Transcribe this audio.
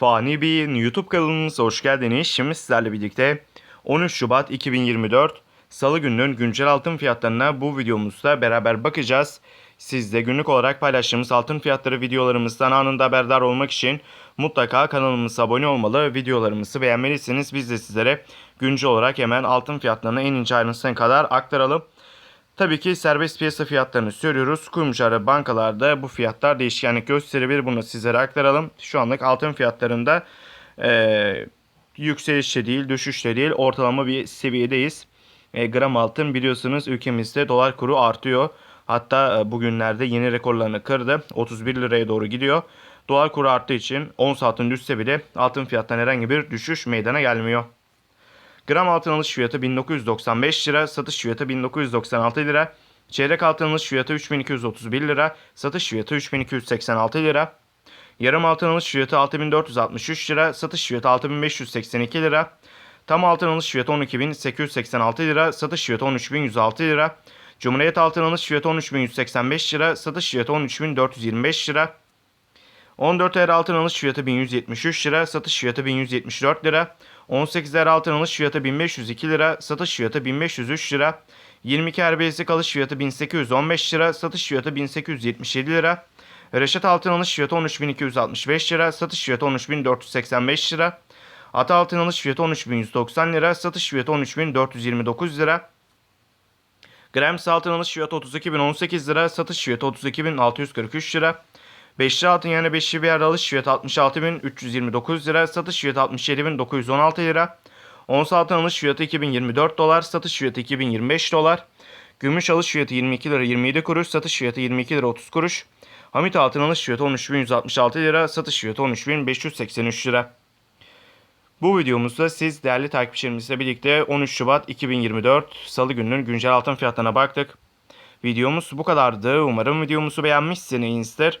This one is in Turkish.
Fani Bey'in YouTube kanalımıza hoş geldiniz. Şimdi sizlerle birlikte 13 Şubat 2024 Salı gününün güncel altın fiyatlarına bu videomuzda beraber bakacağız. Siz de günlük olarak paylaştığımız altın fiyatları videolarımızdan anında haberdar olmak için mutlaka kanalımıza abone olmalı, videolarımızı beğenmelisiniz. Biz de sizlere güncel olarak hemen altın fiyatlarını en ince ayrıntısına kadar aktaralım. Tabii ki serbest piyasa fiyatlarını söylüyoruz. Kurumcuları bankalarda bu fiyatlar değişkenlik gösterebilir. Bunu sizlere aktaralım. Şu anlık altın fiyatlarında eee yükselişte değil, düşüşte değil, ortalama bir seviyedeyiz. E, gram altın biliyorsunuz ülkemizde dolar kuru artıyor. Hatta e, bugünlerde yeni rekorlarını kırdı. 31 liraya doğru gidiyor. Dolar kuru arttığı için ons altın düşse bile altın fiyattan herhangi bir düşüş meydana gelmiyor. Gram altın alış fiyatı 1995 lira, satış fiyatı 1996 lira. Çeyrek altın alış fiyatı 3231 lira, satış fiyatı 3286 lira. Yarım altın alış fiyatı 6463 lira, satış fiyatı 6582 lira. Tam altın alış fiyatı 12886 lira, satış fiyatı 13106 lira. Cumhuriyet altın alış fiyatı 13185 lira, satış fiyatı 13425 lira. 14 er altın alış fiyatı 1173 lira, satış fiyatı 1174 lira. 18 er altın alış fiyatı 1502 lira, satış fiyatı 1503 lira. 22 er basic alış fiyatı 1815 lira, satış fiyatı 1877 lira. Reşat altın alış fiyatı 13265 lira, satış fiyatı 13485 lira. Ata altın alış fiyatı 13190 lira, satış fiyatı 13429 lira. Grams altın alış fiyatı 32.018 lira, satış fiyatı 32.643 lira. Beşli altın yani beşli bir yerde alış fiyatı 66.329 lira, satış fiyatı 67.916 lira. Ons altın alış fiyatı 2024 dolar, satış fiyatı 2025 dolar. Gümüş alış fiyatı 22 lira 27 kuruş, satış fiyatı 22 lira 30 kuruş. Hamit altın alış fiyatı 13.166 lira, satış fiyatı 13.583 lira. Bu videomuzda siz değerli takipçilerimizle birlikte 13 Şubat 2024 Salı gününün güncel altın fiyatlarına baktık. Videomuz bu kadardı. Umarım videomuzu beğenmişsinizdir.